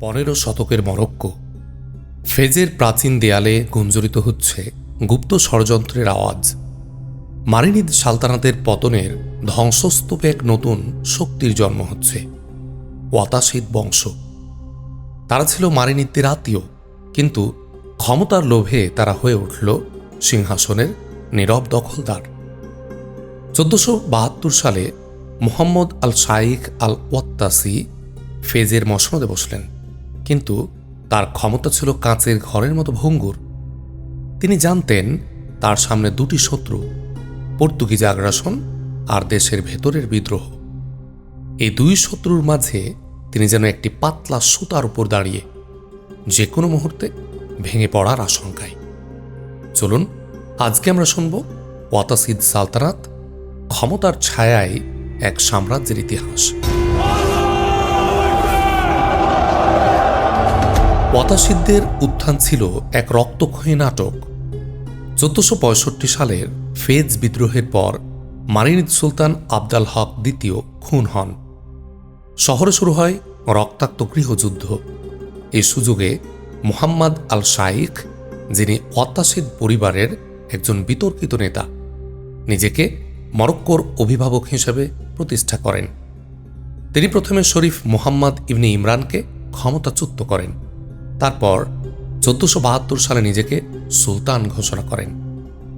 পনেরো শতকের মরক্কো। ফেজের প্রাচীন দেয়ালে গুঞ্জরিত হচ্ছে গুপ্ত ষড়যন্ত্রের আওয়াজ। মারিনিদ সালতানাতের পতনের ধ্বংসস্তূপে এক নতুন শক্তির জন্ম হচ্ছে, ওয়াতাসিদ বংশ। তারা ছিল মারিনিদদের আত্মীয়, কিন্তু ক্ষমতার লোভে তারা হয়ে উঠল সিংহাসনের নীরব দখলদার। চোদ্দশো বাহাত্তর সালে মোহাম্মদ আল শাইখ আল ওয়াত্তাসি ফেজের মসনদে বসলেন। কিন্তু তার ক্ষমতা ছিল কাঁচের ঘরের মতো ভঙ্গুর। তিনি জানতেন তার সামনে দুটি শত্রু, পর্তুগিজ আগ্রাসন আর দেশের ভেতরের বিদ্রোহ। এই দুই শত্রুর মাঝে তিনি যেন একটি পাতলা সুতার উপর দাঁড়িয়ে যে কোনো মুহূর্তে ভেঙে পড়ার আশঙ্কায়। চলুন, আজকে আমরা শুনব ওয়াতাসিদ সালতানাত ক্ষমতার ছায়ায় এক সাম্রাজ্যের ইতিহাস। ওয়াতাসিদদের উত্থান ছিল এক রক্তক্ষয়ী নাটক। চোদ্দশো সালের ফেজ বিদ্রোহের পর মারিনিদ সুলতান আবদাল হক দ্বিতীয় খুন হন। শহরে শুরু হয় রক্তাক্ত গৃহযুদ্ধ। এই সুযোগে মোহাম্মদ আল শাইখ, যিনি ওয়াত্তাসিদ পরিবারের একজন বিতর্কিত নেতা, নিজেকে মরক্কোর অভিভাবক হিসেবে প্রতিষ্ঠা করেন। তিনি প্রথমে শরীফ মোহাম্মদ ইবনে ইমরানকে ক্ষমতাচ্যুত করেন। তারপর চোদ্দশো বাহাত্তর সালে নিজেকে সুলতান ঘোষণা করেন।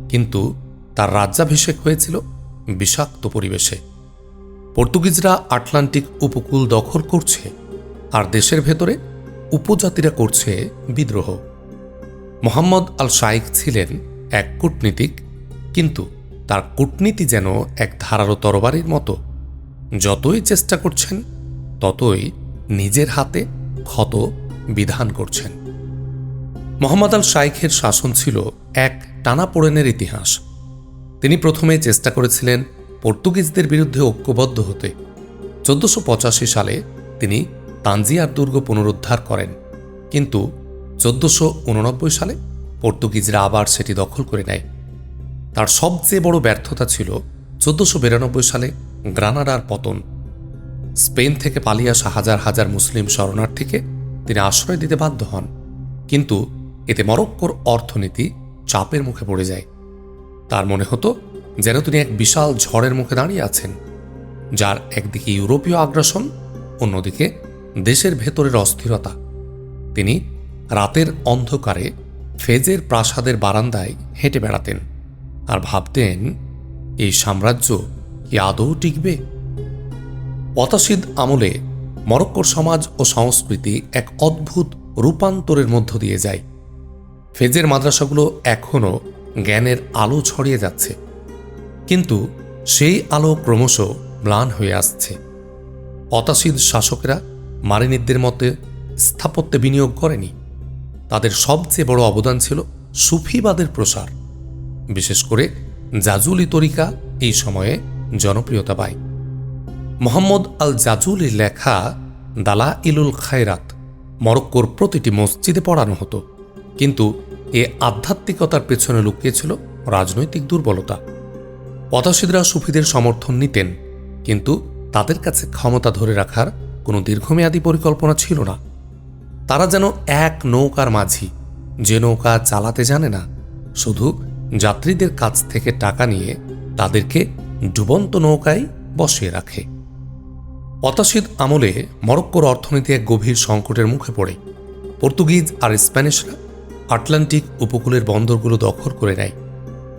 কিন্তু তার রাজ্যাভিষেক হয়েছিল বিষাক্ত পরিবেশে। পর্তুগিজরা আটলান্টিক উপকূল দখল করছে আর দেশের ভেতরে উপজাতিরা করছে বিদ্রোহ। মোহাম্মদ আল শাইখ ছিলেন এক কূটনীতিক, কিন্তু তার কূটনীতি যেন এক ধারালো তরবারির মতো। যতই চেষ্টা করছেন, ততই নিজের হাতে ক্ষত বিধান করছেন। মোহাম্মদ আল শাইখের শাসন ছিল এক টানাপোড়েনের ইতিহাস। তিনি প্রথমে চেষ্টা করেছিলেন পর্তুগিজদের বিরুদ্ধে ঐক্যবদ্ধ হতে। চোদ্দশো পঁচাশি সালে তিনি তানজিয়ার দুর্গ পুনরুদ্ধার করেন। কিন্তু চোদ্দশো উননব্বই সালে পর্তুগিজরা আবার সেটি দখল করে নেয়। তার সবচেয়ে বড় ব্যর্থতা ছিল চোদ্দশো বিরানব্বই সালে গ্রানাডার পতন। স্পেন থেকে পালিয়ে আসা হাজার হাজার মুসলিম শরণার্থীকে তিনি আশ্রয় দিতে বাধ্য হন। কিন্তু এতে মরক্কোর অর্থনীতি চাপের মুখে পড়ে যায়। তার মনে হতো যেন তিনি এক বিশাল ঝড়ের মুখে দাঁড়িয়ে আছেন, যার একদিকে ইউরোপীয় আগ্রাসন, অন্যদিকে দেশের ভেতরের অস্থিরতা। তিনি রাতের অন্ধকারে ফেজের প্রাসাদের বারান্দায় হেঁটে বেড়াতেন আর ভাবতেন, এই সাম্রাজ্য কি আদৌ টিকবে? পতাসিদ আমলে মরক্কোর সমাজ ও সংস্কৃতি এক অদ্ভুত রূপান্তরের মধ্য দিয়ে যায়। ফেজের মাদ্রাসাগুলো এখনও জ্ঞানের আলো ছড়িয়ে যাচ্ছে। কিন্তু সেই আলো ক্রমশ ম্লান হয়ে আসছে। অতাসিদ শাসকেরা মারিনিদদের মতে স্থাপত্যে বিনিয়োগ করেনি। তাদের সবচেয়ে বড় অবদান ছিল সুফিবাদের প্রসার। বিশেষ করে জাজুলি তরিকা এই সময়ে জনপ্রিয়তা পায়। মোহাম্মদ আল জাজুলির লেখা দালা ইলুল খায়রাত মরক্কোর প্রতিটি মসজিদে পড়ানো হতো। কিন্তু এ আধ্যাত্মিকতার পেছনে লুকিয়েছিল রাজনৈতিক দুর্বলতা। পতাশিদরা সুফিদের সমর্থন নিতেন, কিন্তু তাদের কাছে ক্ষমতা ধরে রাখার কোনো দীর্ঘমেয়াদী পরিকল্পনা ছিল না। তারা যেন এক নৌকার মাঝি, যে নৌকা চালাতে জানে না, শুধু যাত্রীদের কাছ থেকে টাকা নিয়ে তাদেরকে ডুবন্ত নৌকায় বসিয়ে রাখে। অতাশিদ আমলে মরক্কোর অর্থনীতি এক গভীর সংকটের মুখে পড়ে। পর্তুগিজ আর স্প্যানিশরা আটলান্টিক উপকূলের বন্দরগুলো দখল করে নেয়,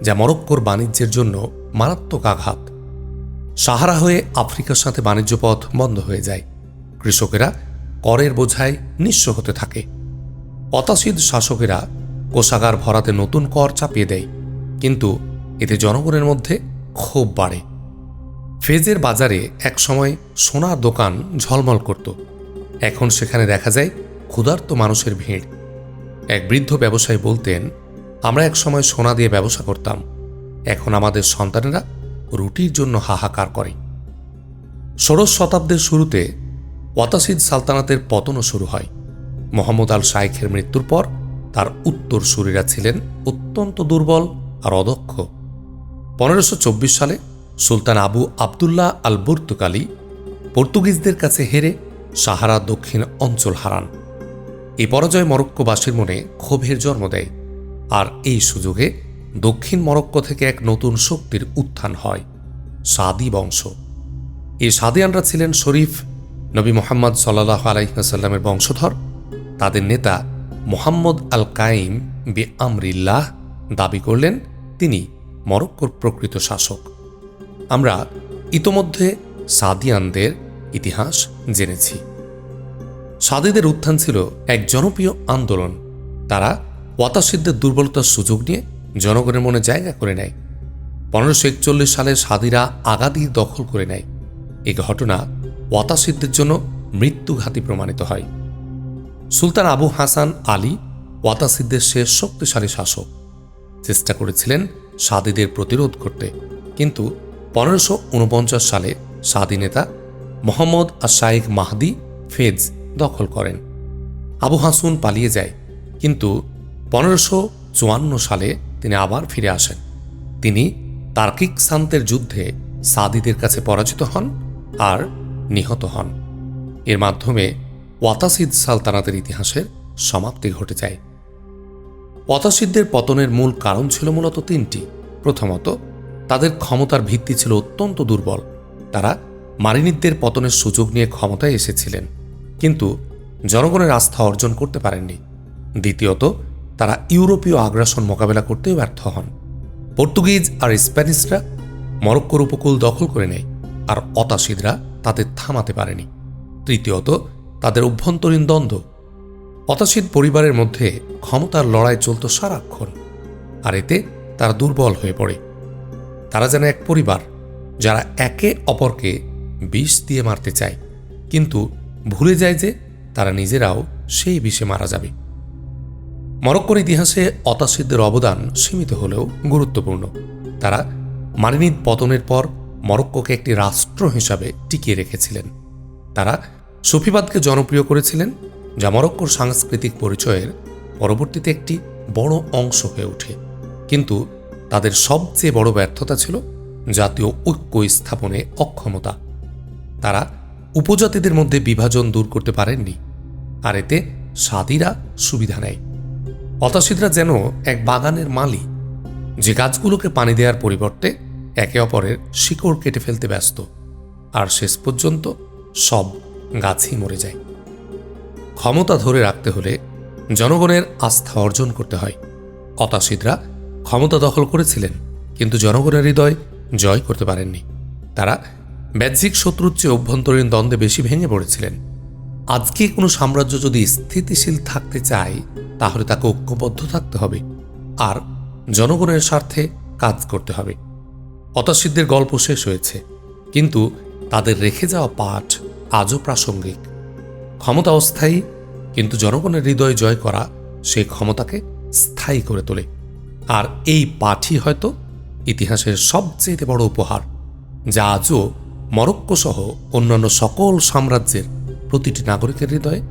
যা মরক্কোর বাণিজ্যের জন্য মারাত্মক আঘাত। সাহারা হয়ে আফ্রিকার সাথে বাণিজ্য পথ বন্ধ হয়ে যায়। কৃষকেরা করের বোঝায় নিঃস্ব হতে থাকে। অতাশিদ শাসকেরা কোষাগার ভরাতে নতুন কর চাপিয়ে দেয়, কিন্তু এতে জনগণের মধ্যে ক্ষোভ বাড়ে। ফেজের বাজারে একসময় সোনার দোকান ঝলমল করত। এখন সেখানে দেখা যায় ক্ষুধার্ত মানুষের ভিড়। এক বৃদ্ধ ব্যবসায়ী বলতেন, আমরা এক সময় সোনা দিয়ে ব্যবসা করতাম। এখন আমাদের সন্তানেরা রুটির জন্য হাহাকার করে। ষোড়শ শতাব্দীর শুরুতে ওয়াতাসিদ সালতানাতের পতনও শুরু হয়। মোহাম্মদ আল শাইখের মৃত্যুর পর তার উত্তরসূরিরা ছিলেন অত্যন্ত দুর্বল আর অদক্ষ। পনেরোশো সালে সুলতান আবু আবদুল্লাহ আল বুর্তুকালি পর্তুগিজদের কাছে হেরে সাহারা দক্ষিণ অঞ্চল হারান। এই পরাজয় মরক্কোবাসীর মনে ক্ষোভের জন্ম দেয় আর এই সুযোগে দক্ষিণ মরক্কো থেকে এক নতুন শক্তির উত্থান হয়, সাদি বংশ। এই সাদিয়ানরা ছিলেন শরীফ নবী মোহাম্মদ সাল্লাহ আলাইসাল্লামের বংশধর। তাদের নেতা মোহাম্মদ আল কাইম বে আমরিল্লাহ দাবি করলেন, তিনি মরক্কোর প্রকৃত শাসক। আমরা ইতোমধ্যে সাদিয়ানদের ইতিহাস জেনেছি। সাদিদের উত্থান ছিল এক জনপ্রিয় আন্দোলন। তারা ওয়াতাসিদ্ধের দুর্বলতার সুযোগ নিয়ে জনগণের মনে জায়গা করে নেয়। পনেরোশো একচল্লিশ সালে সাদিরা আগাদি দখল করে নেয়। এ ঘটনা ওয়াতাসিদ্ধের জন্য মৃত্যুঘাতী প্রমাণিত হয়। সুলতান আবু হাসান আলী ওয়াতাসিদ্ধের শেষ শক্তিশালী শাসক। চেষ্টা করেছিলেন সাদিদের প্রতিরোধ করতে, কিন্তু পনেরোশো উনপঞ্চাশ সালে সাদি নেতা মোহাম্মদ আশাইক মাহদি ফেজ দখল করেন। আবু হাসুন পালিয়ে যায়, কিন্তু পনেরোশো চুয়ান্ন সালে তিনি আবার ফিরে আসেন। তিনি তার্কিক সান্তের যুদ্ধে সাদিদের কাছে পরাজিত হন আর নিহত হন। এর মাধ্যমে ওয়াতাসিদ সালতানাতের ইতিহাসের সমাপ্তি ঘটে যায়। ওয়াতাসিদদের পতনের মূল কারণ ছিল মূলত তিনটি। প্রথমত তাদের ক্ষমতার ভিত্তি ছিল অত্যন্ত দুর্বল। তারা মারিনিদদের পতনের সুযোগ নিয়ে ক্ষমতায় এসেছিলেন। কিন্তু জনগণের আস্থা অর্জন করতে পারেননি। দ্বিতীয়ত, তারা ইউরোপীয় আগ্রাসন মোকাবেলা করতেও ব্যর্থ হন। পর্তুগিজ আর স্প্যানিশরা মরক্কোর উপকূল দখল করে নেয়, আর অতাশিদরা তাদের থামাতে পারেনি। তৃতীয়ত, তাদের অভ্যন্তরীণ দ্বন্দ্ব। অতাসিদ পরিবারের মধ্যে ক্ষমতার লড়াই চলত সারাক্ষণ, আর এতে তারা দুর্বল হয়ে পড়ে। তারা যেন এক পরিবার, যারা একে অপরকে বিষ দিয়ে মারতে চায়। কিন্তু ভুলে যায় যে তারা নিজেরাও সেই বিষে মারা যাবে। মরক্কোর ইতিহাসে অতাসিদদের অবদান সীমিত হলেও গুরুত্বপূর্ণ। তারা মারিনিদ পতনের পর মরক্কোকে একটি রাষ্ট্র হিসাবে টিকিয়ে রেখেছিলেন। তারা সুফিবাদকে জনপ্রিয় করেছিলেন, যা মরক্কোর সাংস্কৃতিক পরিচয়ের পরবর্তীতে একটি বড় অংশ হয়ে ওঠে। কিন্তু তাদের সবচেয়ে বড় ব্যর্থতা ছিল জাতীয় ঐক্য স্থাপনে অক্ষমতা। তারা উপজাতিদের মধ্যে বিভাজন দূর করতে পারেননি, আর এতে সাদিরা সুবিধা নেয়। হতাশিদরা যেন এক বাগানের মালি যে গাছগুলোকে পানি দেওয়ার পরিবর্তে একে অপরের শিকড় কেটে ফেলতে ব্যস্ত, আর শেষ পর্যন্ত সব গাছই মরে যায়। ক্ষমতা ধরে রাখতে হলে জনগণের আস্থা অর্জন করতে হয়। হতাশিদরা ক্ষমতা দখল করেছিলেন, কিন্তু জনগণের হৃদয় জয় করতে পারেননি। তারা ব্যাহ্যিক শত্রুর চেয়ে অভ্যন্তরীণ দ্বন্দ্বে বেশি ভেঙে পড়েছিলেন। আজকে কোনো সাম্রাজ্য যদি স্থিতিশীল থাকতে চায়, তাহলে তাকে ঐক্যবদ্ধ থাকতে হবে আর জনগণের স্বার্থে কাজ করতে হবে। হতাশিদদের গল্প শেষ হয়েছে, কিন্তু তাদের রেখে যাওয়া পাঠ আজও প্রাসঙ্গিক। ক্ষমতা অস্থায়ী, কিন্তু জনগণের হৃদয় জয় করা সেই ক্ষমতাকে স্থায়ী করে তোলে। আর এই পাঠই হয়তো ইতিহাসের সবচেয়ে বড় উপহার, যা আজও মরক্কো সহ অন্যান্য সকল সাম্রাজ্যের প্রতিটি নাগরিকের হৃদয়ে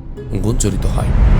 গুঞ্জরিত হয়।